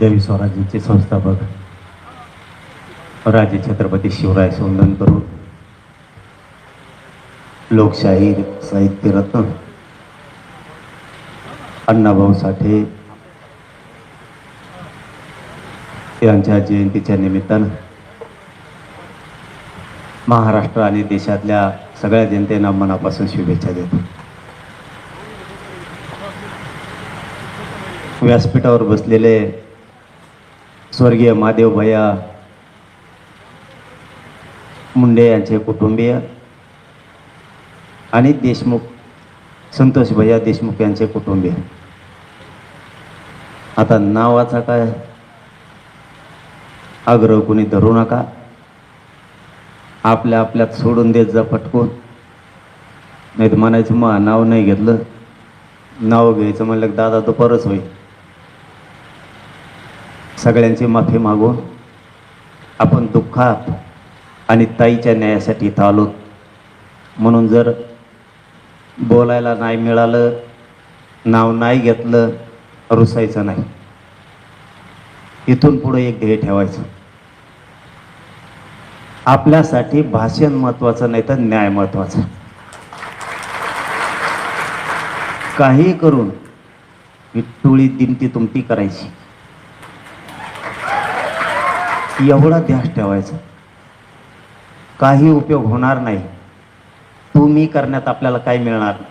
हिंदवी स्वराज्याचे संस्थापक राजे छत्रपती शिवराय सोंदन करून लोकशाही साहित्यरत्न अण्णाभाऊ साठे यांच्या जयंतीच्या निमित्तानं महाराष्ट्र आणि देशातल्या सगळ्या जनतेना मनापासून शुभेच्छा देतो. व्यासपीठावर बसलेले स्वर्गीय महादेव भैया मुंडे यांचे कुटुंबीय आणि देशमुख संतोष भैया देशमुख यांचे कुटुंबीय. आता नावाचा काय? आग्रह कुणी धरू नका. आपल्या आपल्यात सोडून देत जा पटकून. नाही तर म्हणायचं मग नाव नाही घेतलं. नाव घ्यायचं म्हणलं की दादा तो परच होईल. सगळ्यांची माफी मागून आपण दुःखात आणि ताईच्या न्यायासाठी इथं आलो. म्हणून जर बोलायला नाही मिळालं नाव नाही घेतलं रुसायचं नाही. इथून पुढे एक ध्येय ठेवायचं. आपल्यासाठी भाषण महत्वाचं नाही तर न्याय महत्त्वाचा काही करून ही टोळी दिमती तुमती करायची. एवढा ध्यास ठेवायचा. काही उपयोग होणार नाही. तुम्ही करण्यात आपल्याला काय मिळणार नाही.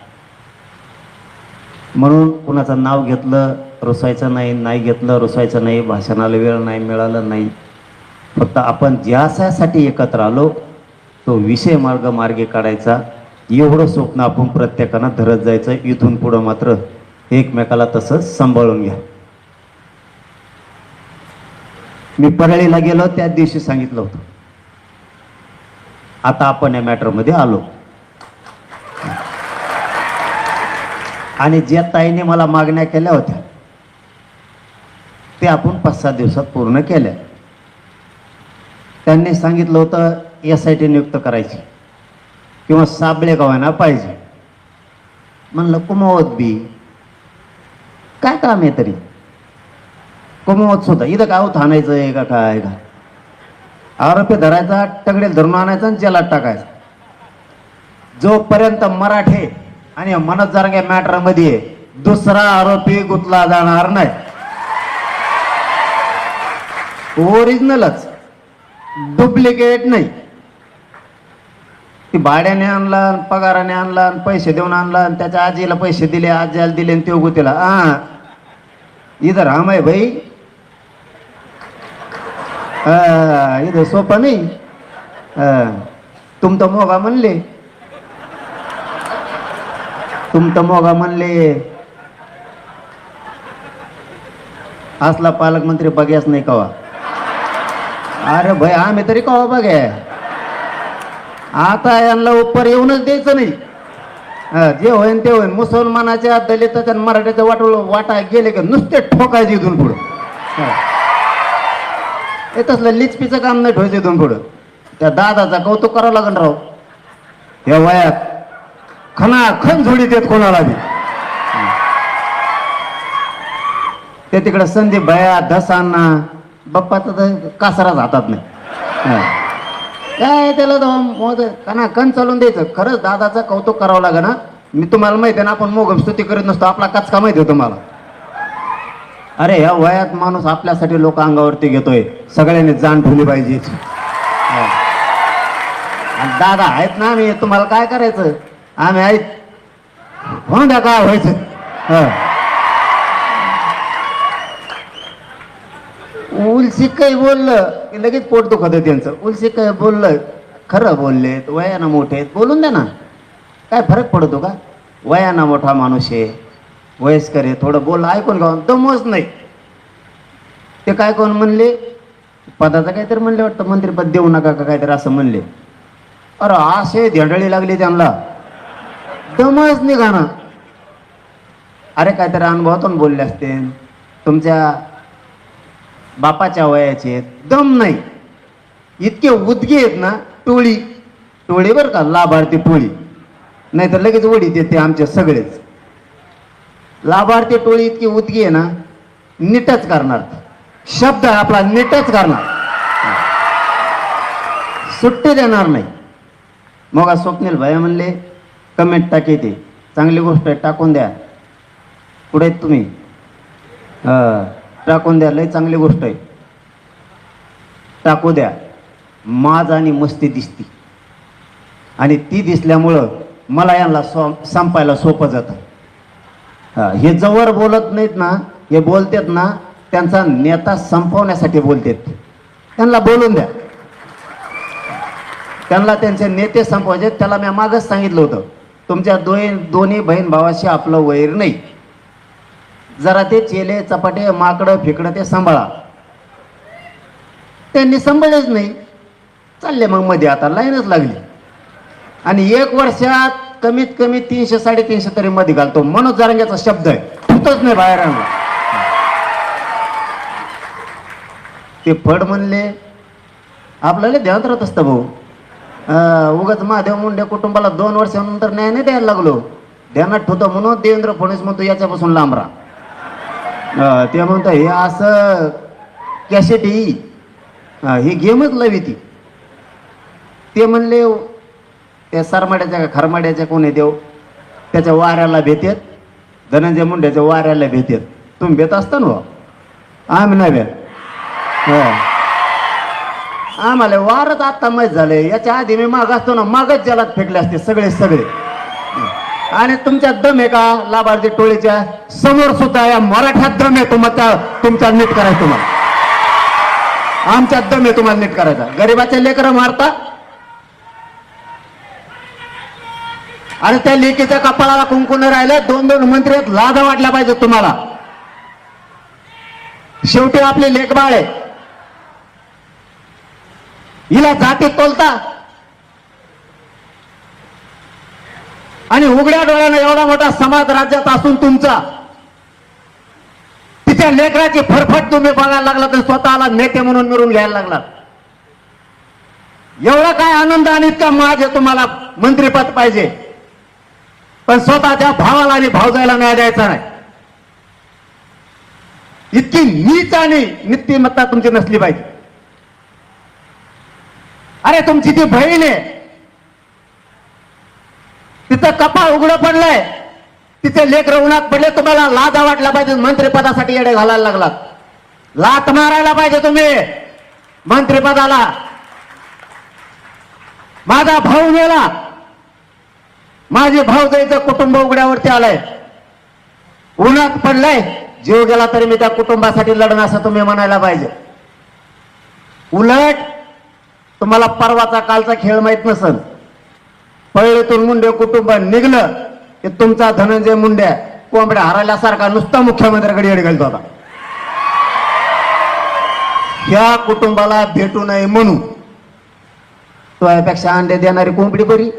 म्हणून कुणाचं नाव घेतलं रुसायचं नाही नाही घेतलं रुसायचं नाही भाषणाला वेळ नाही मिळालं नाही. फक्त आपण ज्यासाठी एकत्र आलो तो विषय मार्ग मार्गे काढायचा. एवढं स्वप्न आपण प्रत्येकानं धरत जायचं. इथून पुढं मात्र एकमेकाला तसं सांभाळून घ्या. मी परळीला गेलो त्याच दिवशी सांगितलं होतं. आता आपण या मॅटरमध्ये आलो. आणि ज्या ताईने मला मागण्या केल्या होत्या ते आपण पाच सात दिवसात पूर्ण केल्या. त्यांनी सांगितलं होतं एस आय टी नियुक्त करायची. किंवा साबळे गावांना पाहिजे. म्हणलं कुमावत बी काय काम आहे तरी? कमवत सुद्धा. इथं काय होत आणायचं आहे का काय का? आरोपी धरायचा टगडेल धरून आणायचा आणि जेलात टाकायचा. जोपर्यंत मराठे आणि मनोज जारंगे मॅटरमध्ये दुसरा आरोपी गुंतला जाणार नाही. ओरिजिनलच. डुप्लिकेट नाही. ती भाड्याने आणला आणि पगाराने आणला आणि पैसे देऊन आणला त्याच्या आजीला पैसे दिले आजीला दिले आणि ते गुतीला. हा इधर राम आहे भाई. हा, इथं सोपा नाही हा. मोगा म्हणले तुम तर मोगा म्हणले असला पालकमंत्री बघ्याच नाही कवा अरे भाई आम्ही तरी कवा बघ्या आता यांना उपर येऊनच द्यायचं नाही हा, जे होईन ते होईन मुसलमानाच्या दलिताच्या आणि मराठ्याच्या वाट वाटा गेले का नुसते ठोकायचे इथून पुढं हा. हे तसलं लिचपीचं काम नाही ठेवायचं इथून पुढं. त्या दादाचा कौतुक करावं लागेल राव. या वयात खना खन झोडी देत कोणाला बी. ते तिकडं संदीप भया धसांना बाप्पाचा तर कासाराच हातात नाही. काय त्याला तो मोद कना कण चालून द्यायचं. खरंच दादाचं कौतुक करावं लागेल ना मी तुम्हाला माहिती आहे ना आपण मोगम स्तुती करत नसतो. आपला कचका माहिती आहे तुम्हाला. अरे या वयात माणूस आपल्यासाठी लोक अंगावरती घेतोय. सगळ्यांनी जाण ठेवली पाहिजे. दादा आहेत ना आम्ही तुम्हाला काय करायचं? आम्ही आहेत. हो द्या काय व्हायचं? उलसी काही बोललं? की लगेच पोट दुखत त्यांचं. उलसी काही बोललं? खरं बोलले वयानं मोठे आहेत. बोलून द्या ना. काय फरक पडतो का? वयानं मोठा माणूस आहे. वयस्कर आहे थोडं बोल ऐकून घ्या. दमच नाही. ते काय कोण म्हणले? पदाचं काहीतरी म्हणले वाटतं मंत्रीपद देऊ नका का काहीतरी असं म्हणले. अरे असे धेंडळी लागली त्यांना. दमच निघाणं अरे काहीतरी अनुभवातून बोलले असते. तुमच्या बापाच्या वयाचे आहेत. दम नाही. इतके उद्गे आहेत ना टोळी. टोळी बरं का लाभार्थी टोळी. नाही तर लगेच उडी येते आमचे सगळेच. लाभार्थी टोळी इतकी उदगी आहे ना नीटच करणार. शब्द आपला नीटच करणार. सुट्टी देणार नाही. मग स्वप्नील भया म्हणले कमेंट टाकी ते. चांगली गोष्ट आहे टाकून द्या. पुढे तुम्ही? टाकून द्या लय चांगली गोष्ट आहे. टाकू द्या. माज आणि मस्ती दिसती. आणि ती दिसल्यामुळं मला यांना सो संपायला सोपं जातं. हे जवळ बोलत नाहीत ना हे बोलतात ना त्यांचा नेता संपवण्यासाठी बोलतात. त्यांना बोलून द्या. त्यांना त्यांचे नेते संपवायचे त्याला मी मागच सांगितलं होतं. तुमच्या दोन दोन्ही बहीण भावाशी आपलं वैर नाही. जरा ते चेले चपाटे माकडं फिकडं ते सांभाळा. त्यांनी सांभाळलेच नाही. चालले मग मध्ये आता लाईनच लागली. आणि एक वर्षात कमीत कमी तीनशे साडेतीनशे तरी मध्ये घालतो. मनोज जारंग्याचा शब्द आहे. होतच नाही बाहेर आणला. ते फड म्हणले आपल्याला ध्यानात राहत असतं भाऊ. उगाच महादेव मुंडे कुटुंबाला दोन वर्षानंतर न्याय नाही द्यायला लागलो. ध्यानात ठेवतो म्हणून देवेंद्र फडणवीस म्हणतो याच्यापासून लांब राहा. ते म्हणतो हे असं कॅसेट ही ही गेमच लवी ती ते म्हणले त्या सरमाड्याच्या का खरमाड्याच्या कोणी देव? त्याच्या वाऱ्याला भेटेत. धनंजय मुंड्याच्या वाऱ्याला भेटेत. तुम्ही भेट असता ना हो? आम्ही नाही भेट. हो. आम्हाला वारच आत्ता माहीत झाले याच्या आधी मी माग असतो ना मागच जलात फेकले असते सगळे सगळे. आणि तुमच्या दम आहे का लाभार्थी टोळीच्या? समोर सुद्धा या मराठ्यात दम आहे तुम्हाला तुमच्या नीट करायचं तुम्हाला. आमच्यात दम आहे तुम्हाला नीट करायचा. गरिबाच्या लेकरं मारता आणि त्या लेकीच्या कपाळाला कुंकून राहिले दोन दोन मंत्री आहेत लाज वाटल्या पाहिजे तुम्हाला. शेवटी आपले लेखबाळ आहे. हिला जाती तोलता. आणि उघड्या डोळ्यानं एवढा मोठा समाज राज्यात असून तुमचा तिच्या लेकराची फरफट तुम्ही बघायला लागला तर स्वतःला नेते म्हणून मिळून घ्यायला लागला. एवढा काय आनंद आणि इतका माज आहे तुम्हाला मंत्रीपद पाहिजे. पण स्वतःच्या भावाला आणि भावजायला न्याय द्यायचा नाही. इतकी नीच आणि नित्यमत्ता तुमची नसली पाहिजे. अरे तुमची ती बहीण आहे. तिचं कपाळ उघडं पडलंय. तिचे लेख उन्हात पडले तुम्हाला लाजा वाटला पाहिजे मंत्रिपदासाठी येडे घालायला लागलात. लात मारायला पाहिजे तुम्ही मंत्रिपदाला. माझा भाऊ गेला माझे भाऊजाईचं कुटुंब उघड्यावरती आलंय. उन्हात पडलंय. जीव गेला तरी मी त्या कुटुंबासाठी लढणं असं तुम्ही म्हणायला पाहिजे. उलट तुम्हाला परवाचा कालचा खेळ माहीत नसल. पहिलेतून मुंडे कुटुंब निघलं की तुमचा धनंजय मुंड्या कोंबड्या हरवल्यासारखा नुसता मुख्यमंत्र्याकडे येड घालतो होता. ह्या कुटुंबाला भेटू नये म्हणून तुयापेक्षा अंडे देणारी कोंबडी बरी.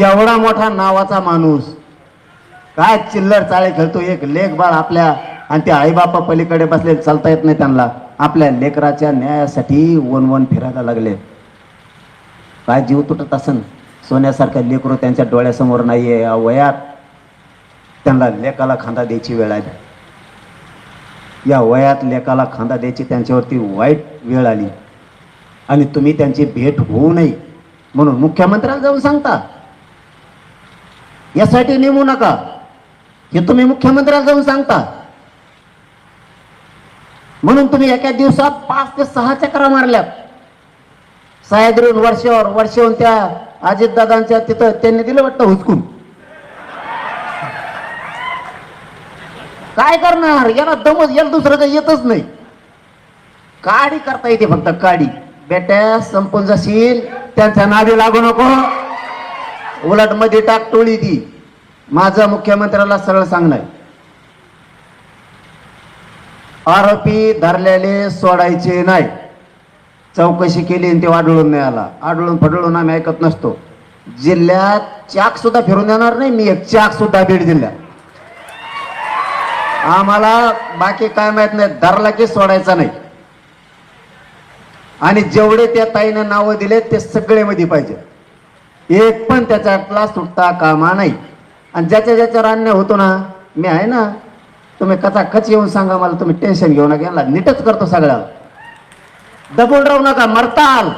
एवढा मोठा नावाचा माणूस. काय चिल्लर चाळे खेळतो एक लेख बाळ आपल्या आणि ते आईबापा पलीकडे बसले चालता येत नाही त्यांना. आपल्या लेकराच्या न्यायासाठी वन वन फिरायला लागले. काय जीव तुटत असन? सोन्यासारख्या लेकरू त्यांच्या डोळ्यासमोर नाहीये. या वयात त्यांना लेकाला खांदा द्यायची वेळ आली. या वयात लेकाला खांदा द्यायची त्यांच्यावरती वाईट वेळ आली. आणि तुम्ही त्यांची भेट होऊ नये म्हणून मुख्यमंत्र्याला जाऊन सांगता. यासाठी नेमू नका. हे तुम्ही मुख्यमंत्र्याला जाऊन सांगता. म्हणून तुम्ही एका दिवसात पाच ते सहा चक्रा मारल्या सह्याद्रीहून वर्षावर वर्षाहून त्या अजितदादांच्या तिथं त्यांनी दिलं वाटतं हुचकून काय करणार? याला दमच याला दुसरं काही येतच नाही. काडी करता येते फक्त काडी. बेट्या संपून जाशील त्यांच्या नादी लागू नको. उलटमध्ये टाक टोळी ती. माझं मुख्यमंत्र्याला सरळ सांगणार आरोपी धरलेले सोडायचे नाही. चौकशी केली आणि ते आढळून नाही आला. आढळून फडळून आम्ही ऐकत नसतो. जिल्ह्यात चाक सुद्धा फिरून देणार नाही मी एक चाक सुद्धा बीड जिल्ह्यात. आम्हाला बाकी काय माहीत नाही धरला की सोडायचा नाही. आणि जेवढे त्या ताईनं नावं दिले ते सगळे मध्ये पाहिजे. एक पण त्याचा क्लास सुटता कामा नाही. आणि ज्याच्या ज्याच्यावर अन्याय होतो ना मी आहे ना तुम्ही कचा कच येऊन सांगा मला तुम्ही टेन्शन घेऊ नका. यांना नीटच करतो सगळ्याला दबून राहू नका मरताल.